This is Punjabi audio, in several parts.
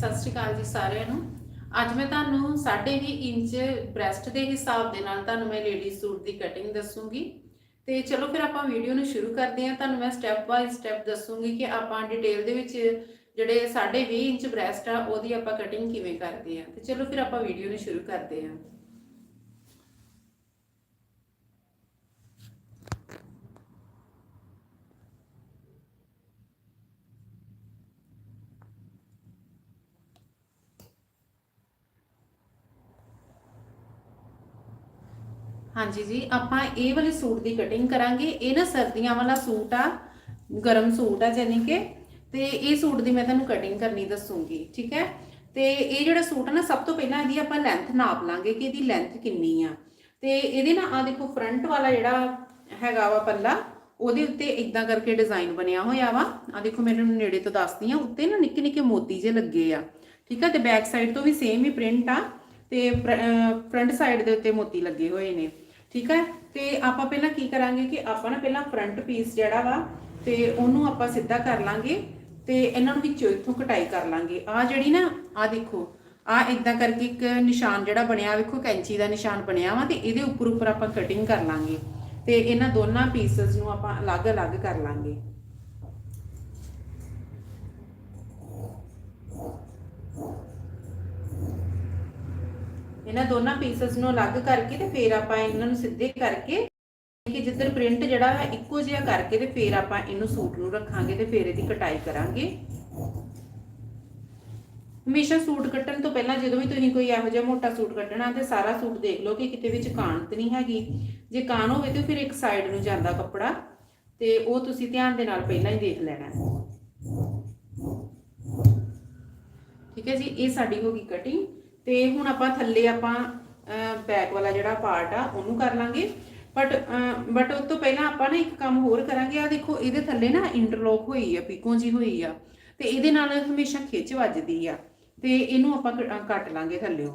ਸਤਿ ਸ਼੍ਰੀ ਅਕਾਲ ਜੀ ਸਾਰਿਆਂ ਨੂੰ। ਅੱਜ ਮੈਂ ਤੁਹਾਨੂੰ 2.5 ਇੰਚ ਬ੍ਰੈਸਟ ਦੇ ਹਿਸਾਬ ਦੇ ਨਾਲ ਤੁਹਾਨੂੰ ਮੈਂ ਲੇਡੀ ਸੂਟ ਦੀ ਕਟਿੰਗ ਦੱਸੂਗੀ। ਤੇ ਚਲੋ ਫਿਰ ਆਪਾਂ ਵੀਡੀਓ ਨੂੰ ਸ਼ੁਰੂ ਕਰਦੇ ਹਾਂ। ਤੁਹਾਨੂੰ ਮੈਂ ਸਟੈਪ ਬਾਈ ਸਟੈਪ ਦੱਸੂਗੀ ਕਿ ਆਪਾਂ ਡਿਟੇਲ ਦੇ ਵਿੱਚ ਜਿਹੜੇ 20 ਇੰਚ ਬ੍ਰੈਸਟ ਆ, ਉਹਦੀ ਆਪਾਂ ਕਟਿੰਗ ਕਿਵੇਂ ਕਰਦੇ ਆ ਤੇ ਚਲੋ ਫਿਰ ਆਪਾਂ ਵੀਡੀਓ ਨੂੰ ਸ਼ੁਰੂ ਕਰਦੇ ਹਾਂ। ਹਾਂਜੀ ਜੀ, ਆਪਾਂ ਇਹ ਵਾਲੇ ਸੂਟ ਦੀ ਕਟਿੰਗ ਕਰਾਂਗੇ। ਇਹ ਨਾ ਸਰਦੀਆਂ ਵਾਲਾ ਸੂਟ ਆ, ਗਰਮ ਸੂਟ ਆ ਜਾਨੀ ਕਿ। ਤੇ ਇਹ ਸੂਟ ਦੀ ਮੈਂ ਤੁਹਾਨੂੰ ਕਟਿੰਗ ਕਰਨੀ ਦੱਸੂਗੀ, ਠੀਕ ਹੈ? ਤੇ ਇਹ ਜਿਹੜਾ ਸੂਟ ਆ ਨਾ, ਸਭ ਤੋਂ ਪਹਿਲਾਂ ਇਹਦੀ ਆਪਾਂ ਲੈਂਥ ਨਾਪ ਲਾਂਗੇ ਕਿ ਇਹਦੀ ਲੈਂਥ ਕਿੰਨੀ ਆ। ਤੇ ਇਹਦੇ ਨਾ ਆ ਦੇਖੋ ਫਰੰਟ ਵਾਲਾ ਜਿਹੜਾ ਹੈਗਾ ਵਾ ਪੱਲਾ, ਉਹਦੇ ਉੱਤੇ ਇਦਾਂ ਕਰਕੇ ਡਿਜ਼ਾਈਨ ਬਣਿਆ ਹੋਇਆ ਵਾ। ਆ ਦੇਖੋ, ਮੈਂ ਤੁਹਾਨੂੰ ਨੇੜੇ ਤੋਂ ਦੱਸਦੀ ਆ ਉੱਤੇ ਨਾ ਨਿੱਕੇ ਨਿੱਕੇ ਮੋਤੀ ਜੇ ਲੱਗੇ ਆ, ਠੀਕ ਆ ਤੇ ਬੈਕ ਸਾਈਡ ਤੋਂ ਵੀ ਸੇਮ ਹੀ ਪ੍ਰਿੰਟ ਆ, ਤੇ ਫਰੰਟ ਸਾਈਡ ਦੇ ਉੱਤੇ ਮੋਤੀ ਲੱਗੇ ਹੋਏ ਨੇ। ਠੀਕ ਹੈ? ਤੇ ਆਪਾਂ ਪਹਿਲਾਂ ਕੀ ਕਰਾਂਗੇ ਕਿ ਆਪਾਂ ਨਾ ਪਹਿਲਾਂ ਫਰੰਟ ਪੀਸ ਜਿਹੜਾ ਵਾ, ਤੇ ਉਹਨੂੰ ਆਪਾਂ ਸਿੱਧਾ ਕਰ ਲਾਂਗੇ, ਤੇ ਇਹਨਾਂ ਨੂੰ ਵਿੱਚੋਂ ਇੱਥੋਂ ਕਟਾਈ ਕਰ ਲਾਂਗੇ। ਆ ਜਿਹੜੀ ਨਾ ਆ ਦੇਖੋ ਆ ਇਦਾਂ ਕਰਕੇ ਇੱਕ ਨਿਸ਼ਾਨ ਜਿਹੜਾ ਬਣਿਆ, ਵੇਖੋ ਕੈਂਚੀ ਦਾ ਨਿਸ਼ਾਨ ਬਣਿਆ ਵਾ, ਤੇ ਇਹਦੇ ਉੱਪਰ ਉੱਪਰ ਆਪਾਂ ਕਟਿੰਗ ਕਰ ਲਾਂਗੇ। ਤੇ ਇਹਨਾਂ ਦੋਨਾਂ ਪੀਸਸ ਨੂੰ ਆਪਾਂ ਅਲੱਗ-ਅਲੱਗ ਕਰ ਲਾਂਗੇ। ਇਹਨਾਂ ਦੋਨਾਂ ਪੀਸਸ ਨੂੰ ਅਲੱਗ ਕਰਕੇ ਤੇ ਫਿਰ ਆਪਾਂ ਇਹਨਾਂ ਨੂੰ ਸਿੱਧੇ ਕਰਕੇ ਕਿ ਜਿੱਧਰ ਪ੍ਰਿੰਟ ਜਿਹੜਾ ਹੈ ਇੱਕੋ ਜਿਹਾ ਕਰਕੇ ਤੇ ਫਿਰ ਆਪਾਂ ਇਹਨੂੰ ਸੂਟ ਨੂੰ ਰੱਖਾਂਗੇ ਤੇ ਫਿਰ ਇਹਦੀ ਕਟਾਈ ਕਰਾਂਗੇ। ਹਮੇਸ਼ਾ ਸੂਟ ਕੱਟਣ ਤੋਂ ਪਹਿਲਾਂ ਜਦੋਂ ਵੀ ਤੁਸੀਂ ਕੋਈ ਇਹੋ ਜਿਹਾ ਮੋਟਾ ਸੂਟ ਕੱਟਣਾ ਤੇ ਸਾਰਾ ਸੂਟ ਦੇਖ ਲਓ ਕਿ ਕਿਤੇ ਵਿੱਚ ਕਾਣਤ ਨਹੀਂ ਹੈਗੀ। ਜੇ ਕਾਣ ਹੋਵੇ ਤੇ ਫਿਰ ਇੱਕ ਸਾਈਡ ਨੂੰ ਜਾਂਦਾ ਕੱਪੜਾ ਤੇ ਉਹ ਤੁਸੀਂ ਧਿਆਨ ਦੇ ਨਾਲ ਪਹਿਲਾਂ ਹੀ ਦੇਖ ਲੈਣਾ। ਠੀਕ ਹੈ ਜੀ, ਇਹ ਸਾਡੀ ਹੋ ਗਈ ਕਟਿੰਗ ਤੇ ਹੁਣ ਆਪਾਂ ਥੱਲੇ ਆਪਾਂ ਬੈਕ ਵਾਲਾ ਜਿਹੜਾ ਪਾਰਟ ਆ, ਉਹਨੂੰ ਕਰ ਲਾਂਗੇ। ਬਟ ਬਟ ਉਸ ਤੋਂ ਪਹਿਲਾਂ ਆਪਾਂ ਨਾ ਇੱਕ ਕੰਮ ਹੋਰ ਕਰਾਂਗੇ। ਆ ਦੇਖੋ, ਇਹਦੇ ਥੱਲੇ ਨਾ ਇੰਟਰਲੋਕ ਹੋਈ ਆ, ਪੀਕੋ ਜੀ ਹੋਈ ਆ। ਤੇ ਇਹਦੇ ਨਾਲ ਹਮੇਸ਼ਾ ਖਿੱਚ ਵੱਜਦੀ ਆ। ਤੇ ਇਹਨੂੰ ਆਪਾਂ ਕੱਟ ਲਾਂਗੇ ਥੱਲੇੋਂ।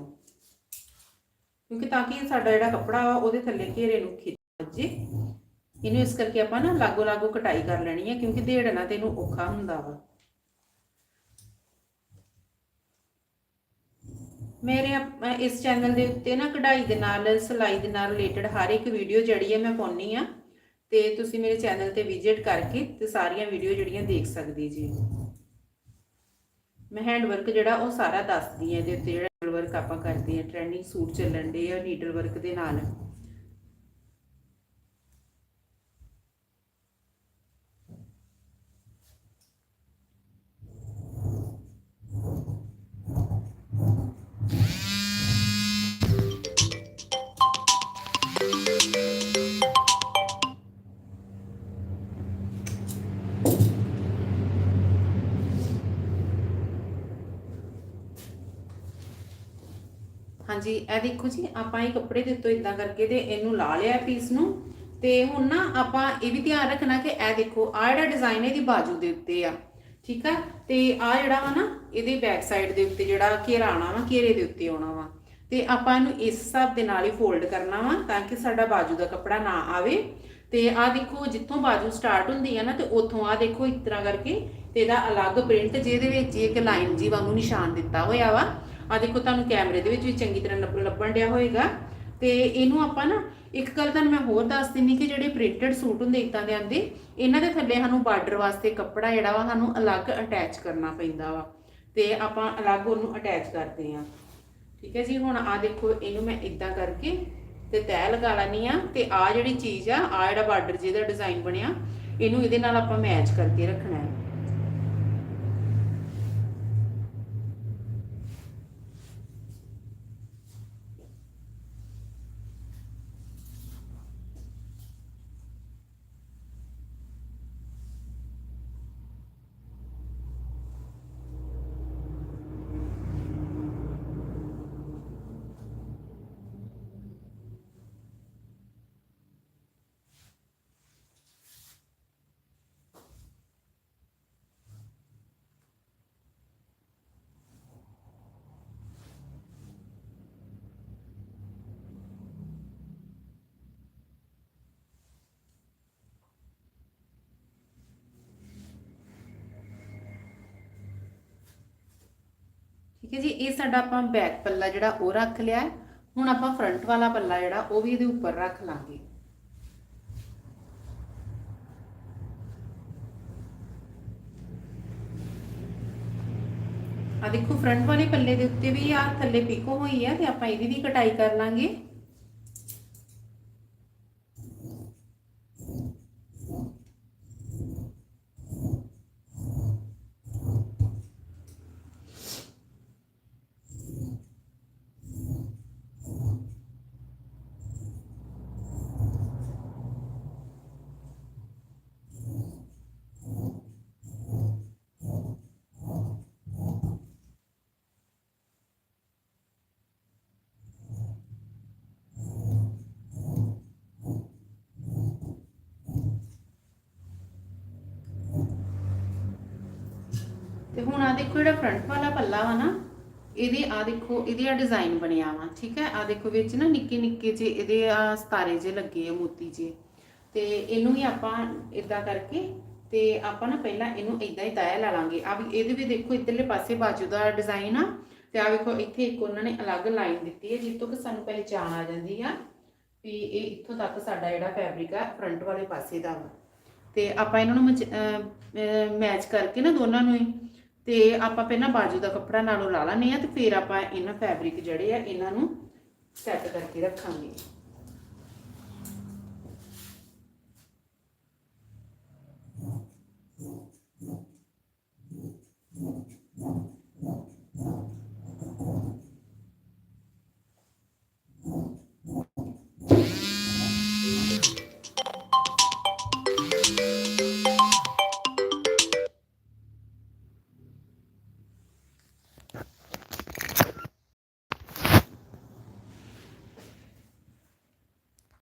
ਕਿਉਂਕਿ ਤਾਂ ਕਿ ਸਾਡਾ ਜਿਹੜਾ ਕੱਪੜਾ ਵਾ, ਉਹਦੇ ਥੱਲੇ ਘੇਰੇ ਨੂੰ ਖਿੱਚ ਵੱਜੇ। ਇਹਨੂੰ ਇਸ ਕਰਕੇ ਆਪਾਂ ਨਾ ਲਾਗੋ ਲਾਗੋ ਕਟਾਈ ਕਰ ਲੈਣੀ ਆ, ਕਿਉਂਕਿ ਦੇੜਨਾ ਤੇ ਇਹਨੂੰ ਔਖਾ ਹੁੰਦਾ ਵਾ। ਮੇਰੇ ਅਪ- ਇਸ ਚੈਨਲ ਦੇ ਉੱਤੇ ਨਾ ਕਢਾਈ ਦੇ ਨਾਲ, ਸਿਲਾਈ ਦੇ ਨਾਲ ਰਿਲੇਟਡ ਹਰ ਇੱਕ ਵੀਡੀਓ ਜਿਹੜੀ ਹੈ ਮੈਂ ਪਾਉਣੀ ਆ ਤੇ ਤੁਸੀਂ ਮੇਰੇ ਚੈਨਲ ਤੇ ਵਿਜ਼ਿਟ ਕਰਕੇ ਤੇ ਸਾਰੀਆਂ ਵੀਡੀਓ ਜਿਹੜੀਆਂ ਦੇਖ ਸਕਦੇ ਜੀ। ਮੈਂ ਹੈਂਡ ਵਰਕ ਜਿਹੜਾ ਉਹ ਸਾਰਾ ਦੱਸਦੀ ਹਾਂ, ਇਹਦੇ ਉੱਤੇ ਜਿਹੜਾ ਵਰਕ ਆਪਾਂ ਕਰਦੇ ਆ ਟ੍ਰੈਂਡਿੰਗ ਸੂਟ ਚੱਲਣ ਦੇ ਆ ਨੀਡਲ ਵਰਕ ਦੇ ਨਾਲ। ਹਾਂਜੀ, ਇਹ ਦੇਖੋ ਜੀ, ਆਪਾਂ ਇਹ ਕੱਪੜੇ ਦੇ ਉੱਤੋਂ ਇਦਾਂ ਕਰਕੇ ਤੇ ਇਹਨੂੰ ਲਾ ਲਿਆ ਪੀਸ ਨੂੰ। ਤੇ ਹੁਣ ਨਾ ਆਪਾਂ ਇਹ ਵੀ ਧਿਆਨ ਰੱਖਣਾ ਕਿ ਇਹ ਦੇਖੋ ਆ ਜਿਹੜਾ ਡਿਜ਼ਾਈਨ ਇਹਦੀ ਬਾਜੂ ਦੇ ਉੱਤੇ ਆ, ਠੀਕ ਆ? ਤੇ ਆ ਜਿਹੜਾ ਵਾ ਨਾ, ਇਹਦੇ ਬੈਕ ਸਾਈਡ ਦੇ ਉੱਤੇ ਜਿਹੜਾ ਘੇਰਾ ਆਣਾ ਵਾ, ਘੇਰੇ ਦੇ ਉੱਤੇ ਆਉਣਾ ਵਾ। ਤੇ ਆਪਾਂ ਇਹਨੂੰ ਇਸ ਹਿਸਾਬ ਦੇ ਨਾਲ ਹੀ ਫੋਲਡ ਕਰਨਾ ਵਾ, ਤਾਂ ਕਿ ਸਾਡਾ ਬਾਜੂ ਦਾ ਕੱਪੜਾ ਨਾ ਆਵੇ। ਤੇ ਆ ਦੇਖੋ, ਜਿੱਥੋਂ ਬਾਜੂ ਸਟਾਰਟ ਹੁੰਦੀ ਆ ਨਾ, ਤੇ ਉੱਥੋਂ ਆ ਦੇਖੋ, ਇਸ ਤਰ੍ਹਾਂ ਕਰਕੇ ਤੇ ਇਹਦਾ ਅਲੱਗ ਪ੍ਰਿੰਟ ਜਿਹਦੇ ਵਿੱਚ ਇੱਕ ਲਾਈਨ ਜੀ ਵਾਂਗੂ ਨਿਸ਼ਾਨ ਦਿੱਤਾ ਹੋਇਆ ਵਾ। ਆ ਦੇਖੋ ਤੁਹਾਨੂੰ ਕੈਮਰੇ ਦੇ ਵਿੱਚ ਵੀ ਚੰਗੀ ਤਰ੍ਹਾਂ ਲੱਭ- ਲੱਭਣ ਡਿਆ ਹੋਏਗਾ। ਤੇ ਇਹਨੂੰ ਆਪਾਂ ਨਾ, ਇੱਕ ਗੱਲ ਤੁਹਾਨੂੰ ਮੈਂ ਹੋਰ ਦੱਸ ਦਿੰਨੀ ਕਿ ਜਿਹੜੇ ਪ੍ਰਿੰਟਡ ਸੂਟ ਹੁੰਦੇ ਇਦਾਂ ਦੇ ਆਂਦੇ ਇਹਨਾਂ ਦੇ ਥੱਲੇ ਸਾਨੂੰ ਬਾਰਡਰ ਵਾਸਤੇ ਕੱਪੜਾ ਜਿਹੜਾ ਵਾ ਸਾਨੂੰ ਅਲੱਗ ਅਟੈਚ ਕਰਨਾ ਪੈਂਦਾ ਵਾ। ਤੇ ਆਪਾਂ ਅਲੱਗ ਉਹਨੂੰ ਅਟੈਚ ਕਰਦੇ ਆ ਠੀਕ ਹੈ ਜੀ, ਹੁਣ ਆ ਦੇਖੋ, ਇਹਨੂੰ ਮੈਂ ਇਦਾਂ ਕਰਕੇ ਤੇ ਤੈਅ ਲਗਾ ਲੈਣੀ ਆ ਤੇ ਆ ਜਿਹੜੀ ਚੀਜ਼ ਆ ਆ ਜਿਹੜਾ ਬਾਰਡਰ ਜਿਹਦਾ ਡਿਜ਼ਾਈਨ ਬਣਿਆ, ਇਹਨੂੰ ਇਹਦੇ ਨਾਲ ਆਪਾਂ ਮੈਚ ਕਰਕੇ ਰੱਖਣਾ ਹੈ। ਹੈ ਜੀ, ਇਹ ਸਾਡਾ ਆਪਾਂ ਬੈਕ ਪੱਲਾ ਜਿਹੜਾ ਉਹ ਰੱਖ ਲਿਆ ਹੈ। ਹੁਣ ਆਪਾਂ ਫਰੰਟ ਵਾਲਾ ਪੱਲਾ ਜਿਹੜਾ, ਉਹ ਵੀ ਇਹਦੇ ਉੱਪਰ ਰੱਖ ਲਾਂਗੇ ਆ ਦੇਖੋ ਫਰੰਟ ਵਾਲੇ ਪੱਲੇ ਦੇ ਉੱਤੇ ਵੀ ਆ ਥੱਲੇ ਪਿਕੋ ਹੋਈ ਹੈ ਤੇ ਆਪਾਂ ਇਹਦੀ ਵੀ ਕਟਾਈ ਕਰ ਲਾਂਗੇ ਤੇ ਹੁਣ ਆ ਦੇਖੋ ਜਿਹੜਾ ਫਰੰਟ ਵਾਲਾ ਪੱਲਾ ਵਾ ਨਾ, ਇਹਦੇ ਆ ਦੇਖੋ, ਇਹਦੇ ਆ ਡਿਜ਼ਾਈਨ ਬਣਿਆ ਵਾ, ਠੀਕ ਹੈ? ਆ ਦੇਖੋ ਵਿੱਚ ਨਾ ਨਿੱਕੇ ਨਿੱਕੇ ਜੇ ਇਹਦੇ ਆ ਸਤਾਰੇ ਜੇ ਲੱਗੇ ਆ, ਮੋਤੀ ਜੇ। ਤੇ ਇਹਨੂੰ ਵੀ ਆਪਾਂ ਇਦਾਂ ਕਰਕੇ, ਤੇ ਆਪਾਂ ਨਾ ਪਹਿਲਾਂ ਇਹਨੂੰ ਇਦਾਂ ਹੀ ਤਾਇਆ ਲਾ ਲਾਂਗੇ। ਆ ਵੀ ਇਹਦੇ ਵੀ ਦੇਖੋ ਇਧਰਲੇ ਪਾਸੇ ਬਾਜੂ ਦਾ ਡਿਜ਼ਾਈਨ ਆ, ਤੇ ਆ ਵੇਖੋ ਇੱਥੇ ਇੱਕ ਉਹਨਾਂ ਨੇ ਅਲੱਗ ਲਾਈਨ ਦਿੱਤੀ ਹੈ ਜਿਸ ਤੋਂ ਕਿ ਸਾਨੂੰ ਪਹਿਚਾਣ ਆ ਜਾਂਦੀ ਆ, ਵੀ ਇਹ ਇੱਥੋਂ ਤੱਕ ਸਾਡਾ ਜਿਹੜਾ ਫੈਬਰਿਕ ਆ ਫਰੰਟ ਵਾਲੇ ਪਾਸੇ ਦਾ ਵਾ। ਤੇ ਆਪਾਂ ਇਹਨਾਂ ਨੂੰ ਮੈਚ ਕਰਕੇ ਨਾ ਦੋਨਾਂ ਨੂੰ ਹੀ ਤੇ ਆਪਾਂ ਪਹਿਲਾਂ ਬਾਜੂ ਦਾ ਕੱਪੜਾ ਨਾਲੋਂ ਲਾ ਲੈਂਦੇ ਆ ਤੇ ਫਿਰ ਆਪਾਂ ਇਹਨਾਂ ਫੈਬਰਿਕ ਜਿਹੜੇ ਆ, ਇਹਨਾਂ ਨੂੰ ਸੈੱਟ ਕਰਕੇ ਰੱਖਾਂਗੇ।